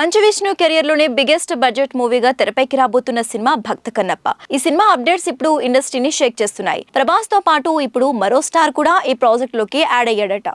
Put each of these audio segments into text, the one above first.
మంచు విష్ణు కెరియర్లోనే biggest budget మూవీగా తెరపైకి రాబోతున్న సినిమా భక్త కన్నప్ప. ఈ సినిమా అప్డేట్స్ ఇప్పుడు ఇండస్ట్రీని షేక్ చేస్తున్నాయి. ప్రభాస్తో పాటు ఇప్పుడు మరో స్టార్ కూడా ఈ ప్రాజెక్ట్లోకి యాడ్ అయ్యాడట.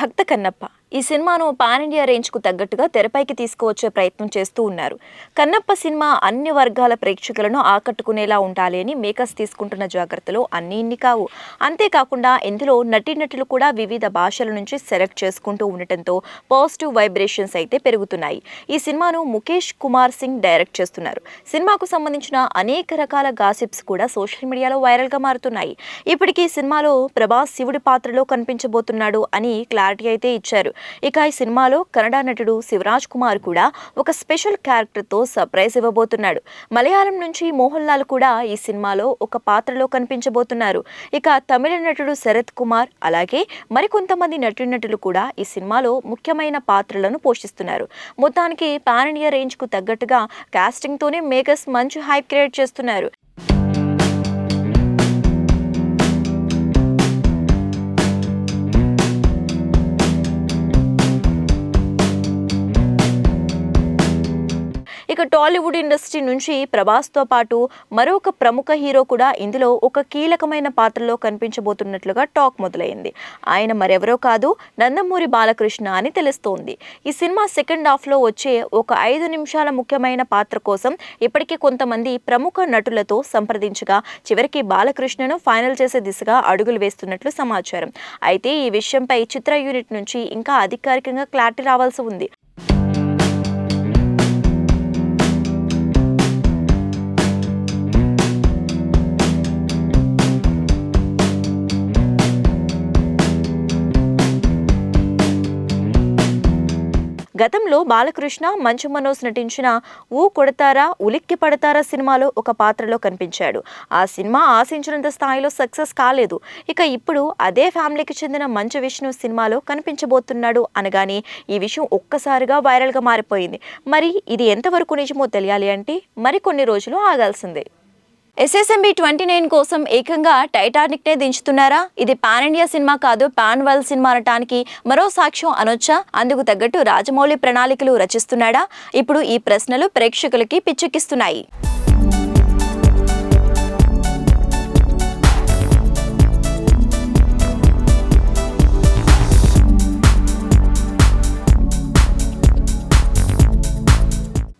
భక్త కన్నప్ప. ఈ సినిమాను పాన్ ఇండియా రేంజ్కు తగ్గట్టుగా తెరపైకి తీసుకువచ్చే ప్రయత్నం చేస్తూ ఉన్నారు. కన్నప్ప సినిమా అన్ని వర్గాల ప్రేక్షకులను ఆకట్టుకునేలా ఉండాలి అని మేకర్స్ తీసుకుంటున్న జాగ్రత్తలు అన్ని ఇన్ని కావు. అంతేకాకుండా ఇందులో నటీనటులు కూడా వివిధ భాషల నుంచి సెలెక్ట్ చేసుకుంటూ ఉండటంతో పాజిటివ్ వైబ్రేషన్స్ అయితే పెరుగుతున్నాయి. ఈ సినిమాను ముఖేష్ కుమార్ సింగ్ డైరెక్ట్ చేస్తున్నారు. సినిమాకు సంబంధించిన అనేక రకాల గాసిప్స్ కూడా సోషల్ మీడియాలో వైరల్గా మారుతున్నాయి. ఇప్పటికీ సినిమాలో ప్రభాస్ శివుడి పాత్రలో కనిపించబోతున్నాడు అని క్లారిటీ అయితే ఇచ్చారు. ఇక ఈ సినిమాలో కన్నడ నటుడు శివరాజ్ కుమార్ కూడా ఒక స్పెషల్ క్యారెక్టర్తో సర్ప్రైజ్ ఇవ్వబోతున్నాడు. మలయాళం నుంచి మోహన్ లాల్ కూడా ఈ సినిమాలో ఒక పాత్రలో కనిపించబోతున్నారు. ఇక తమిళ నటుడు శరత్ కుమార్ అలాగే మరికొంతమంది నటీనటులు కూడా ఈ సినిమాలో ముఖ్యమైన పాత్రలను పోషిస్తున్నారు. మొత్తానికి పాన్ ఇండియా రేంజ్కు తగ్గట్టుగా కాస్టింగ్తోనే మేకర్స్ మంచి హైప్ క్రియేట్ చేస్తున్నారు. ఇక టాలీవుడ్ ఇండస్ట్రీ నుంచి ప్రభాస్తో పాటు మరొక ప్రముఖ హీరో కూడా ఇందులో ఒక కీలకమైన పాత్రలో కనిపించబోతున్నట్లుగా టాక్ మొదలైంది. ఆయన మరెవరో కాదు నందమూరి బాలకృష్ణ అని తెలుస్తోంది. ఈ సినిమా సెకండ్ హాఫ్లో వచ్చే ఒక ఐదు నిమిషాల ముఖ్యమైన పాత్ర కోసం ఇప్పటికే కొంతమంది ప్రముఖ నటులతో సంప్రదించగా చివరికి బాలకృష్ణను ఫైనల్ చేసే దిశగా అడుగులు వేస్తున్నట్లు సమాచారం. అయితే ఈ విషయంపై చిత్ర యూనిట్ నుంచి ఇంకా అధికారికంగా క్లారిటీ రావాల్సి ఉంది. గతంలో బాలకృష్ణ మంచు మనోజ్ నటించిన ఊ కొడతారా ఉలిక్కి పడతారా సినిమాలో ఒక పాత్రలో కనిపించాడు. ఆ సినిమా ఆశించినంత స్థాయిలో సక్సెస్ కాలేదు. ఇక ఇప్పుడు అదే ఫ్యామిలీకి చెందిన మంచు విష్ణు సినిమాలో కనిపించబోతున్నాడు అనగానే ఈ విషయం ఒక్కసారిగా వైరల్గా మారిపోయింది. మరి ఇది ఎంతవరకు నిజమో తెలియాలి అంటే మరికొన్ని రోజులు ఆగాల్సిందే. ఎస్ఎస్ఎంబి ట్వంటీ నైన్ కోసం ఏకంగా టైటానిక్నే దించుతున్నారా? ఇది పాన్ ఇండియా సినిమా కాదు పాన్ వరల్డ్ సినిమా అనటానికి మరో సాక్ష్యం అనొచ్చా? అందుకు తగ్గట్టు రాజమౌళి ప్రణాళికలు రచిస్తున్నాడా? ఇప్పుడు ఈ ప్రశ్నలు ప్రేక్షకులకి పిచ్చెక్కిస్తున్నాయి.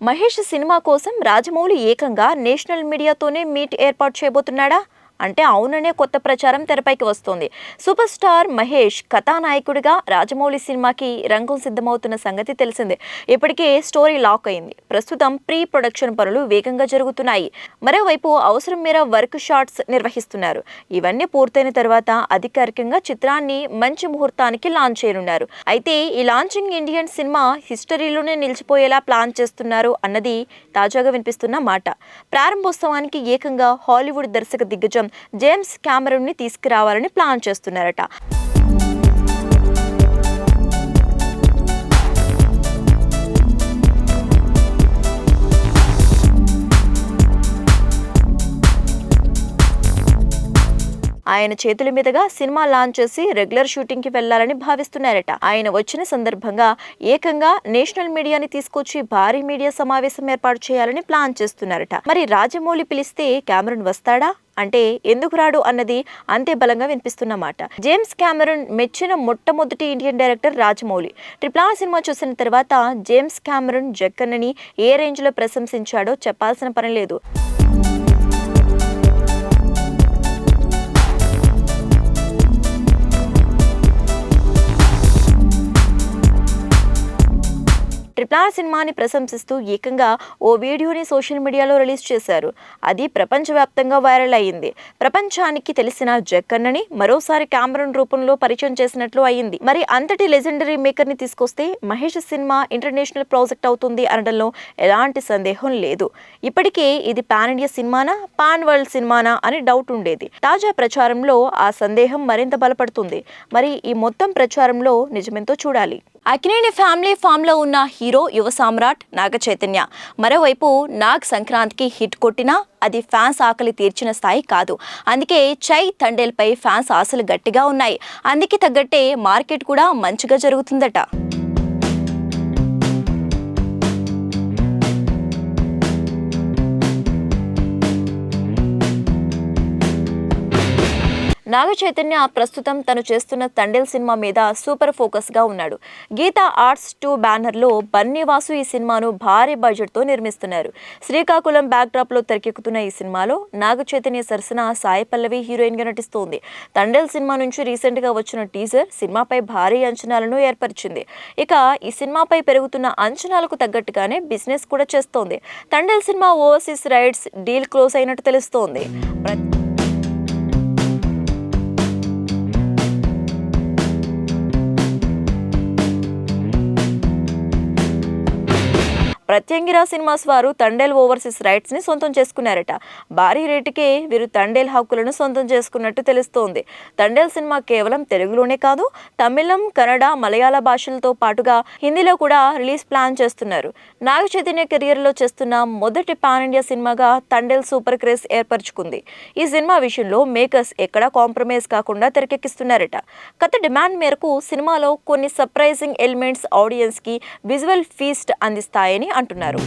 మహేష్ సినిమా కోసం రాజమౌళి ఏకంగా నేషనల్ మీడియాతోనే మీట్ ఏర్పాటు చేయబోతున్నాడా? అంటే అవుననే కొత్త ప్రచారం తెరపైకి వస్తోంది. సూపర్ స్టార్ మహేష్ కథానాయకుడిగా రాజమౌళి సినిమాకి రంగం సిద్ధమవుతున్న సంగతి తెలిసిందే. ఇప్పటికే స్టోరీ లాక్ అయింది. ప్రస్తుతం ప్రీ ప్రొడక్షన్ పనులు వేగంగా జరుగుతున్నాయి. మరోవైపు అవసరం మేర వర్క్ షాట్స్ నిర్వహిస్తున్నారు. ఇవన్నీ పూర్తయిన తర్వాత అధికారికంగా చిత్రాన్ని మంచి ముహూర్తానికి లాంచ్ చేయనున్నారు. అయితే ఈ లాంచింగ్ ఇండియన్ సినిమా హిస్టరీలోనే నిలిచిపోయేలా ప్లాన్ చేస్తున్నారు అన్నది తాజాగా వినిపిస్తున్న మాట. ప్రారంభోత్సవానికి ఏకంగా హాలీవుడ్ దర్శక దిగ్గజం జేమ్స్ కెమెరూన్ని తీసుకురావాలని ప్లాన్ చేస్తున్నారట. ఆయన చేతుల మీదుగా సినిమా లాంచ్ చేసి రెగ్యులర్ షూటింగ్కి వెళ్ళాలని భావిస్తున్నారట. ఆయన వచ్చిన సందర్భంగా ఏకంగా నేషనల్ మీడియాని తీసుకొచ్చి భారీ మీడియా సమావేశం ఏర్పాటు చేయాలని ప్లాన్ చేస్తున్నారట. మరి రాజమౌళి పిలిస్తే కెమెరన్ వస్తాడా? అంటే ఎందుకు రాడు అన్నది అంతే బలంగా వినిపిస్తున్నమాట జేమ్స్ క్యామెరన్ మెచ్చిన మొట్టమొదటి Indian director Rajamouli. Triple R cinema చూసిన తర్వాత జేమ్స్ క్యామెరన్ జక్కన్నని ఏ రేంజ్లో ప్రశంసించాడో చెప్పాల్సిన పని లేదు. ట్రిపుల్ ఆర్ సినిమాని ప్రశంసిస్తూ ఏకంగా ఓ వీడియోని సోషల్ మీడియాలో రిలీజ్ చేశారు. అది ప్రపంచవ్యాప్తంగా వైరల్ అయ్యింది. ప్రపంచానికి తెలిసిన జక్కన్నని మరోసారి కెమెరన్ రూపంలో పరిచయం చేసినట్లు అయింది మరి అంతటి లెజెండరీ మేకర్ని తీసుకొస్తే మహేష్ సినిమా ఇంటర్నేషనల్ ప్రాజెక్ట్ అవుతుంది అనడంలో ఎలాంటి సందేహం లేదు. ఇప్పటికే ఇది పాన్ ఇండియా సినిమానా పాన్ వరల్డ్ సినిమానా అని డౌట్ ఉండేది. తాజా ప్రచారంలో ఆ సందేహం మరింత బలపడుతుంది. మరి ఈ మొత్తం ప్రచారంలో నిజమెంతో చూడాలి. అక్నేని ఫ్యామిలీ ఫామ్లో ఉన్న హీరో యువ సామ్రాట్ నాగ చైతన్య. మరోవైపు నాగ్ సంక్రాంతికి హిట్ కొట్టినా అది ఫ్యాన్స్ ఆకలి తీర్చిన స్థాయి కాదు. అందుకే చై తండేల్పై ఫ్యాన్స్ ఆశలు గట్టిగా ఉన్నాయి. అందుకే తగ్గట్టే మార్కెట్ కూడా మంచిగా జరుగుతుందట. నాగ చైతన్య ప్రస్తుతం తను చేస్తున్న తండేల్ సినిమా మీద సూపర్ ఫోకస్గా ఉన్నాడు. గీత ఆర్ట్స్ టూ బ్యానర్లో బన్నీవాసు ఈ సినిమాను భారీ బడ్జెట్తో నిర్మిస్తున్నారు. శ్రీకాకుళం బ్యాక్డ్రాప్లో తెరకెక్కుతున్న ఈ సినిమాలో నాగ చైతన్య సరసన సాయి పల్లవి హీరోయిన్గా నటిస్తోంది. తండేల్ సినిమా నుంచి రీసెంట్గా వచ్చిన టీజర్ సినిమాపై భారీ అంచనాలను ఏర్పరిచింది. ఇక ఈ సినిమాపై పెరుగుతున్న అంచనాలకు తగ్గట్టుగానే బిజినెస్ కూడా చేస్తోంది. తండేల్ సినిమా ఓవర్సీస్ రైట్స్ డీల్ క్లోజ్ అయినట్టు తెలుస్తోంది. ప్రత్యంగిరా సినిమాస్ వారు తండేల్ ఓవర్సీస్ రైట్స్ని సొంతం చేసుకున్నారట. భారీ రేటుకే వీరు తండేల్ హక్కులను సొంతం చేసుకున్నట్టు తెలుస్తోంది. తండేల్ సినిమా కేవలం తెలుగులోనే కాదు తమిళం కన్నడ మలయాళ భాషలతో పాటుగా హిందీలో కూడా రిలీజ్ ప్లాన్ చేస్తున్నారు. నాగ చైతన్య కెరియర్లో చేస్తున్న మొదటి పాన్ ఇండియా సినిమాగా తండేల్ సూపర్ క్రేజ్ ఏర్పరచుకుంది. ఈ సినిమా విషయంలో మేకర్స్ ఎక్కడా కాంప్రమైజ్ కాకుండా తెరకెక్కిస్తున్నారట. కథ డిమాండ్ మేరకు సినిమాలో కొన్ని సర్ప్రైజింగ్ ఎలిమెంట్స్ ఆడియన్స్కి విజువల్ ఫీస్ట్ అందిస్తాయని అంటున్నారు.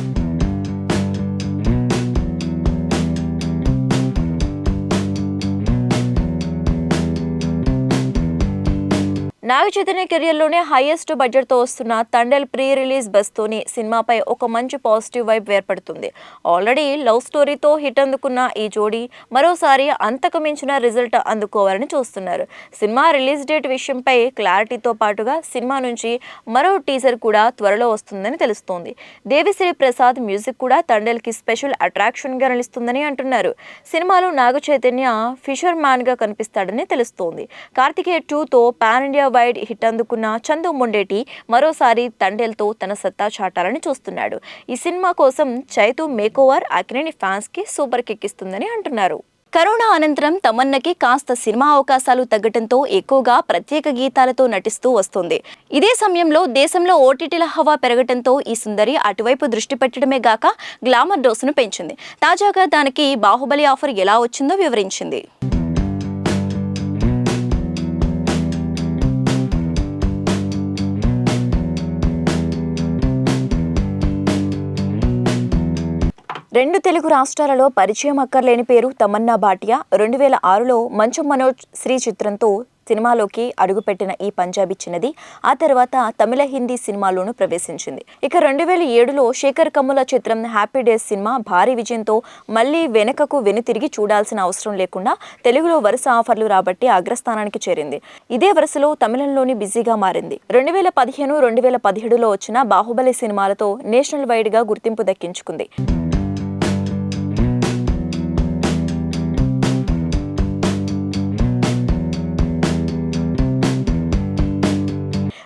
నాగ చైతన్య కెరియర్లోనే హైయెస్ట్ బడ్జెట్తో వస్తున్న తండెల్ ప్రీ రిలీజ్ బస్తోని సినిమాపై ఒక మంచి పాజిటివ్ వైబ్ ఏర్పడుతుంది. ఆల్రెడీ లవ్ స్టోరీతో హిట్ అందుకున్న ఈ జోడీ మరోసారి అంతకు మించిన రిజల్ట్ అందుకోవాలని చూస్తున్నారు. సినిమా రిలీజ్ డేట్ విషయంపై క్లారిటీతో పాటుగా సినిమా నుంచి మరో టీజర్ కూడా త్వరలో వస్తుందని తెలుస్తోంది. దేవిశ్రీ ప్రసాద్ మ్యూజిక్ కూడా తండెల్కి స్పెషల్ అట్రాక్షన్గా నిలుస్తుందని అంటున్నారు. సినిమాలో నాగ చైతన్య ఫిషర్ మ్యాన్గా కనిపిస్తాడని తెలుస్తోంది. కార్తికేయ టూతో పాన్ ఇండియా వైడ్ హిట్ అందుకున్న చందు మొండేటి మరోసారి తండేల్తో తన సత్తా చాటాలని చూస్తున్నాడు. ఈ సినిమా కోసం చైతు మేకోవర్ అక్కినేని ఫ్యాన్స్కి సూపర్ కిక్కిస్తుందని అంటున్నారు. కరోనా అనంతరం తమన్నకి కాస్త సినిమా అవకాశాలు తగ్గటంతో ఎక్కువగా ప్రత్యేక గీతాలతో నటిస్తూ వస్తుంది. ఇదే సమయంలో దేశంలో ఓటీటీల హవా పెరగటంతో ఈ సుందరి అటువైపు దృష్టి పెట్టడమే గాక గ్లామర్ డోసును పెంచింది. తాజాగా దానికి బాహుబలి ఆఫర్ ఎలా వచ్చిందో వివరించింది. రెండు తెలుగు రాష్ట్రాలలో పరిచయం అక్కర్లేని పేరు తమన్నా భాటియా. రెండు వేల ఆరులో మంచు మనోజ్ శ్రీ చిత్రంతో సినిమాలోకి అడుగుపెట్టిన ఈ పంజాబీ చిన్నది ఆ తర్వాత తమిళ హిందీ సినిమాలోనూ ప్రవేశించింది. ఇక రెండు వేల ఏడులో శేఖర్ కమ్ముల చిత్రం హ్యాపీ డేస్ సినిమా భారీ విజయంతో మళ్ళీ వెనుకకు వెనుతిరిగి చూడాల్సిన అవసరం లేకుండా తెలుగులో వరుస ఆఫర్లు రాబట్టి అగ్రస్థానానికి చేరింది. ఇదే వరుసలో తమిళంలోని బిజీగా మారింది. రెండు వేల పదిహేను రెండు వేల పదిహేడులో వచ్చిన బాహుబలి సినిమాలతో నేషనల్ వైడ్గా గుర్తింపు దక్కించుకుంది.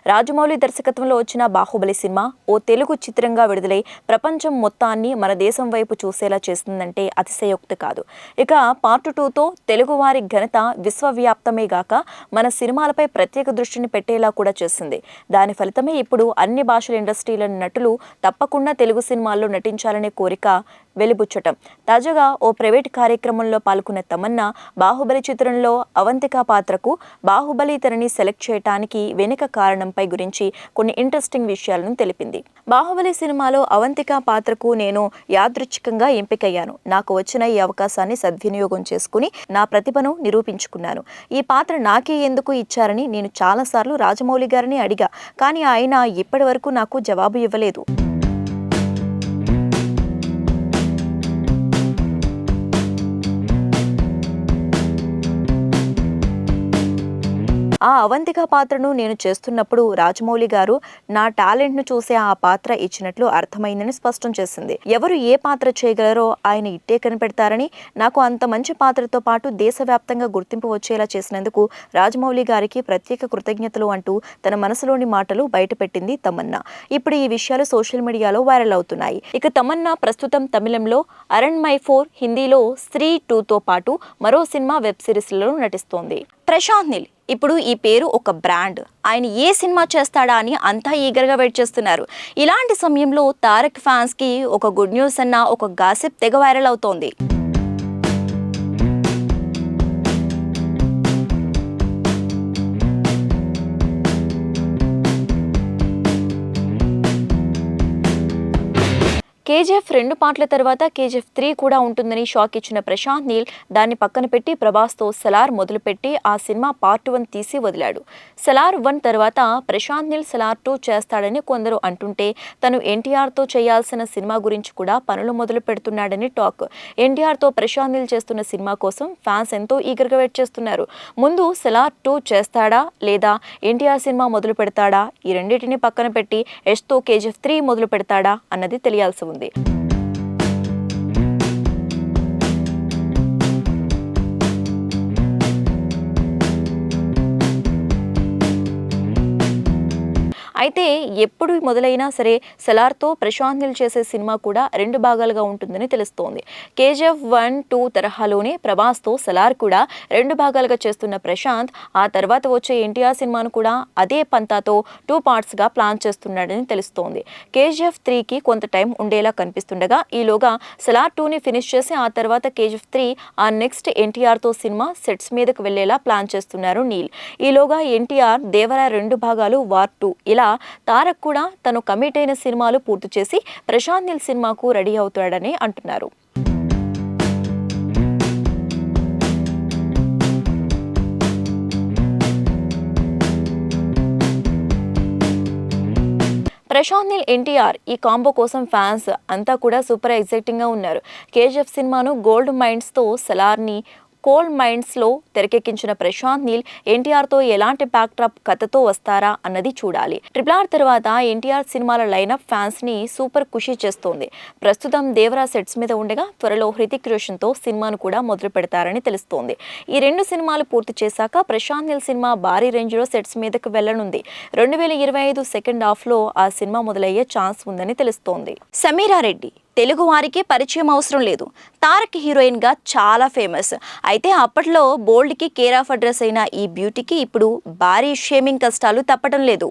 రాజమౌళి దర్శకత్వంలో వచ్చిన బాహుబలి సినిమా ఓ తెలుగు చిత్రంగా విడుదలై ప్రపంచం మొత్తాన్ని మన దేశం వైపు చూసేలా చేస్తుందంటే అతిశయోక్తి కాదు. ఇక పార్ట్ టూతో తెలుగువారి ఘనత విశ్వవ్యాప్తమే గాక మన సినిమాలపై ప్రత్యేక దృష్టిని పెట్టేలా కూడా చేసింది దాని ఫలితమే ఇప్పుడు అన్ని భాషల ఇండస్ట్రీల నటులు తప్పకుండా తెలుగు సినిమాల్లో నటించాలనే కోరిక వెలిబుచ్చటం. తాజాగా ఓ ప్రైవేట్ కార్యక్రమంలో పాల్గొన్న తమన్నా బాహుబలి చిత్రంలో అవంతిక పాత్రకు బాహుబలి తనని సెలెక్ట్ చేయటానికి వెనుక కారణం పై గురించి కొన్ని ఇంట్రెస్టింగ్ విషయాలను తెలిపింది. బాహుబలి సినిమాలో అవంతిక పాత్రకు నేను యాదృచ్ఛికంగా ఎంపికయ్యాను. నాకు వచ్చిన ఈ అవకాశాన్ని సద్వినియోగం చేసుకుని నా ప్రతిభను నిరూపించుకున్నాను. ఈ పాత్ర నాకే ఎందుకు ఇచ్చారని నేను చాలాసార్లు రాజమౌళి గారిని అడిగా కానీ ఆయన ఇప్పటి వరకు నాకు జవాబు ఇవ్వలేదు. ఆ అవంతిక పాత్రను నేను చేస్తున్నప్పుడు రాజమౌళి గారు నా టాలెంట్ను చూసే ఆ పాత్ర ఇచ్చినట్లు అర్థమైందని స్పష్టం చేసింది. ఎవరు ఏ పాత్ర చేయగలరో ఆయన ఇట్టే కనిపెడతారని నాకు అంత మంచి పాత్రతో పాటు దేశవ్యాప్తంగా గుర్తింపు వచ్చేలా చేసినందుకు రాజమౌళి గారికి ప్రత్యేక కృతజ్ఞతలు అంటూ తన మనసులోని మాటలు బయటపెట్టింది తమన్నా. ఇప్పుడు ఈ విషయాలు సోషల్ మీడియాలో వైరల్ అవుతున్నాయి. ఇక తమన్నా ప్రస్తుతం తమిళంలో అరణ్ మై ఫోర్ హిందీలో స్త్రీ టూతో పాటు మరో సినిమా వెబ్ సిరీస్లలో నటిస్తోంది. ప్రశాంత్ నీల్ ఇప్పుడు ఈ పేరు ఒక బ్రాండ్. ఆయన ఏ సినిమా చేస్తాడా అని అంతా ఈగర్గా వెయిట్ చేస్తున్నారు. ఇలాంటి సమయంలో తారక్ ఫ్యాన్స్కి ఒక గుడ్ న్యూస్ అన్న ఒక గాసిప్ తెగ వైరల్ అవుతోంది. కేజీఎఫ్ రెండు పాటల తర్వాత కేజీఎఫ్ త్రీ కూడా ఉంటుందని షాక్ ఇచ్చిన ప్రశాంత్ నీల్ దాన్ని పక్కన పెట్టి ప్రభాస్తో సలార్ మొదలుపెట్టి ఆ సినిమా పార్ట్ వన్ తీసి వదిలాడు. సలార్ వన్ తర్వాత ప్రశాంత్ నీల్ సలార్ టూ చేస్తాడని కొందరు అంటుంటే తను ఎన్టీఆర్తో చేయాల్సిన సినిమా గురించి కూడా పనులు మొదలు పెడుతున్నాడని టాక్. ఎన్టీఆర్తో ప్రశాంత్ నీల్ చేస్తున్న సినిమా కోసం ఫ్యాన్స్ ఎంతో ఈగర్గా వెయిట్ చేస్తున్నారు. ముందు సలార్ టూ చేస్తాడా లేదా ఎన్టీఆర్ సినిమా మొదలు పెడతాడా? ఈ రెండింటిని పక్కన పెట్టి యష్తో కేజీఎఫ్ త్రీ మొదలు పెడతాడా అన్నది తెలియాల్సి ఉంది. ఉంది అయితే ఎప్పుడు మొదలైనా సరే సెలార్తో ప్రశాంత్ నిల్ చేసే సినిమా కూడా రెండు భాగాలుగా ఉంటుందని తెలుస్తోంది. కేజీఎఫ్ వన్ టూ తరహాలోనే ప్రభాస్తో సెలార్ కూడా రెండు భాగాలుగా చేస్తున్న ప్రశాంత్ ఆ తర్వాత వచ్చే ఎన్టీఆర్ సినిమాను కూడా అదే పంతాతో టూ పార్ట్స్గా ప్లాన్ చేస్తున్నాడని తెలుస్తోంది. కేజీఎఫ్ త్రీకి కొంత టైం ఉండేలా కనిపిస్తుండగా ఈలోగా సెలార్ టూని ఫినిష్ చేసి ఆ తర్వాత కేజీఎఫ్ త్రీ ఆ నెక్స్ట్ ఎన్టీఆర్తో సినిమా సెట్స్ మీదకు వెళ్ళేలా ప్లాన్ చేస్తున్నారు నీల్. ఈలోగా ఎన్టీఆర్ దేవరా రెండు భాగాలు వార్ టూ ఇలా తారక్ కూడా తను కమిట్ అయిన సినిమాలు పూర్తి చేసి ప్రశాంత్ నిల్ సినిమాకు రెడీ అవుతాడని అంటున్నారు. ప్రశాంత్ నీల్ ఎన్టీఆర్ ఈ కాంబో కోసం ఫ్యాన్స్ అంతా కూడా సూపర్ ఎగ్జైటింగ్గా ఉన్నారు. కేజీఎఫ్ సినిమాను గోల్డ్ మైండ్స్తో సలార్ని కోల్డ్ మైండ్స్లో తెరకెక్కించిన ప్రశాంత్ నీల్ ఎన్టీఆర్తో ఎలాంటి బ్యాక్డ్రాప్ కథతో వస్తారా అన్నది చూడాలి. ట్రిపుల్ ఆర్ తర్వాత ఎన్టీఆర్ సినిమాల లైనప్ ఫ్యాన్స్ని సూపర్ ఖుషి చేస్తోంది. ప్రస్తుతం దేవరా సెట్స్ మీద ఉండగా త్వరలో హృతిక్ రోషన్తో సినిమాను కూడా మొదలు పెడతారని తెలుస్తోంది. ఈ రెండు సినిమాలు పూర్తి చేశాక ప్రశాంత్ నీల్ సినిమా భారీ రేంజ్లో సెట్స్ మీదకు వెళ్ళనుంది రెండు వేల ఇరవై ఐదు సెకండ్ హాఫ్లో ఆ సినిమా మొదలయ్యే ఛాన్స్ ఉందని తెలుస్తోంది. సమీరా రెడ్డి తెలుగు వారికి పరిచయం అవసరం లేదు. తారక్ హీరోయిన్గా చాలా ఫేమస్. అయితే అప్పట్లో బోల్డ్కి కేర్ ఆఫ్ అడ్రస్ అయిన ఈ బ్యూటీకి ఇప్పుడు భారీ షేమింగ్ కష్టాలు తప్పటం లేదు.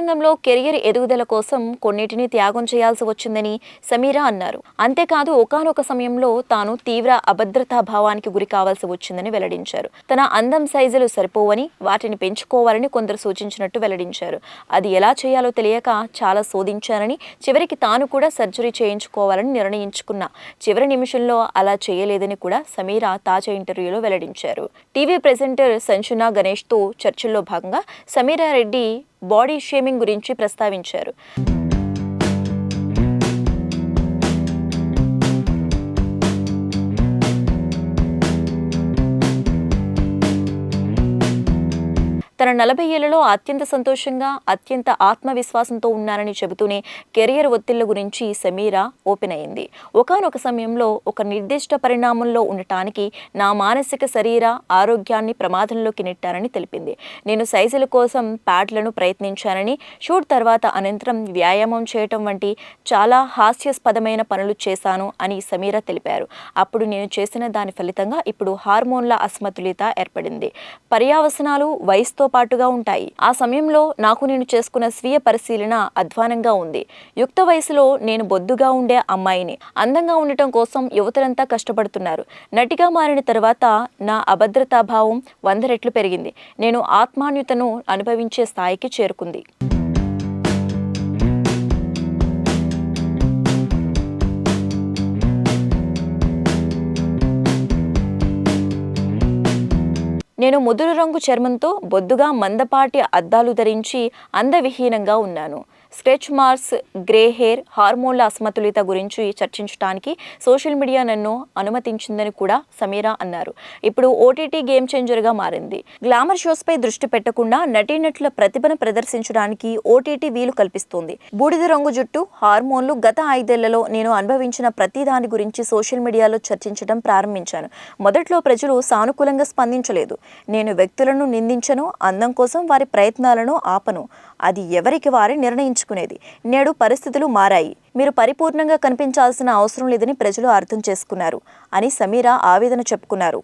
రంగంలో కెరియర్ ఎదుగుదల కోసం కొన్నిటిని త్యాగం చేయాల్సి వచ్చిందని సమీరా అన్నారు. అంతేకాదు ఒకానొక సమయంలో తాను తీవ్ర అభద్రతా భావానికి గురి కావాల్సి వచ్చిందని వెల్లడించారు. తన అందం సైజులు సరిపోవని వాటిని పెంచుకోవాలని కొందరు సూచించినట్టు వెల్లడించారు. అది ఎలా చేయాలో తెలియక చాలా శోధించానని చివరికి తాను కూడా సర్జరీ చేయించుకోవాలని నిర్ణయించుకున్న. చివరి నిమిషంలో అలా చేయలేదని కూడా సమీరా తాజా ఇంటర్వ్యూలో వెల్లడించారు. టీవీ ప్రెజెంటర్ సంచునా గణేష్తో చర్చల్లో భాగంగా సమీరా రెడ్డి బాడీ షేమింగ్ గురించి ప్రస్తావించారు. తన నలభై ఏళ్ళలో అత్యంత సంతోషంగా అత్యంత ఆత్మవిశ్వాసంతో ఉన్నానని చెబుతూనే కెరియర్ ఒత్తిళ్ళ గురించి సమీరా ఓపెన్ అయింది. ఒకానొక సమయంలో ఒక నిర్దిష్ట పరిణామంలో ఉండటానికి నా మానసిక శరీర ఆరోగ్యాన్ని ప్రమాదంలోకి నెట్టారని తెలిపింది. నేను సైజుల కోసం ప్యాడ్లను ప్రయత్నించానని షూట్ తర్వాత అనంతరం వ్యాయామం చేయటం వంటి చాలా హాస్యాస్పదమైన పనులు చేశాను అని సమీరా తెలిపారు. అప్పుడు నేను చేసిన దాని ఫలితంగా ఇప్పుడు హార్మోన్ల అసమతులిత ఏర్పడింది. పర్యావసనాలు వయసుతో పాటుగా ఉంటాయి. ఆ సమయంలో నాకు నేను చేసుకున్న స్వీయ పరిశీలన అధ్వానంగా ఉంది. యుక్త వయసులో నేను బొద్దుగా ఉండే అమ్మాయిని అందంగా ఉండటం కోసం యువతలంతా కష్టపడుతున్నారు. నటిగా మారిన తర్వాత నా అభద్రతాభావం వంద రెట్లు పెరిగింది. నేను ఆత్మాన్యుతను అనుభవించే స్థాయికి చేరుకుంది. నేను ముదురు రంగు చర్మంతో బొద్దుగా మందపాటి అద్దాలు ధరించి అందవిహీనంగా ఉన్నాను. స్ట్రెచ్ మార్క్స్ గ్రే హెయిర్ హార్మోన్ల అసమతులిత గురించి చర్చించడానికి సోషల్ మీడియా నన్ను అనుమతించిందని కూడా సమీరా అన్నారు. ఇప్పుడు ఓటీటీ గేమ్ చేంజర్గా మారింది. గ్లామర్ షోస్పై దృష్టి పెట్టకుండా నటీనటుల ప్రతిభను ప్రదర్శించడానికి ఓటీటీ వీలు కల్పిస్తుంది. బూడిద రంగు జుట్టు హార్మోన్లు గత ఐదేళ్ళలో నేను అనుభవించిన ప్రతి దాని గురించి సోషల్ మీడియాలో చర్చించడం ప్రారంభించాను. మొదట్లో ప్రజలు సానుకూలంగా స్పందించలేదు. నేను వ్యక్తులను నిందించను అందం కోసం వారి ప్రయత్నాలను ఆపను. అది ఎవరికి వారే నిర్ణయించుకునేది నేడు పరిస్థితులు మారాయి. మీరు పరిపూర్ణంగా కనిపించాల్సిన అవసరం లేదని ప్రజలు అర్థం చేసుకున్నారు. అని సమీరా ఆవేదన చెప్పుకున్నారు.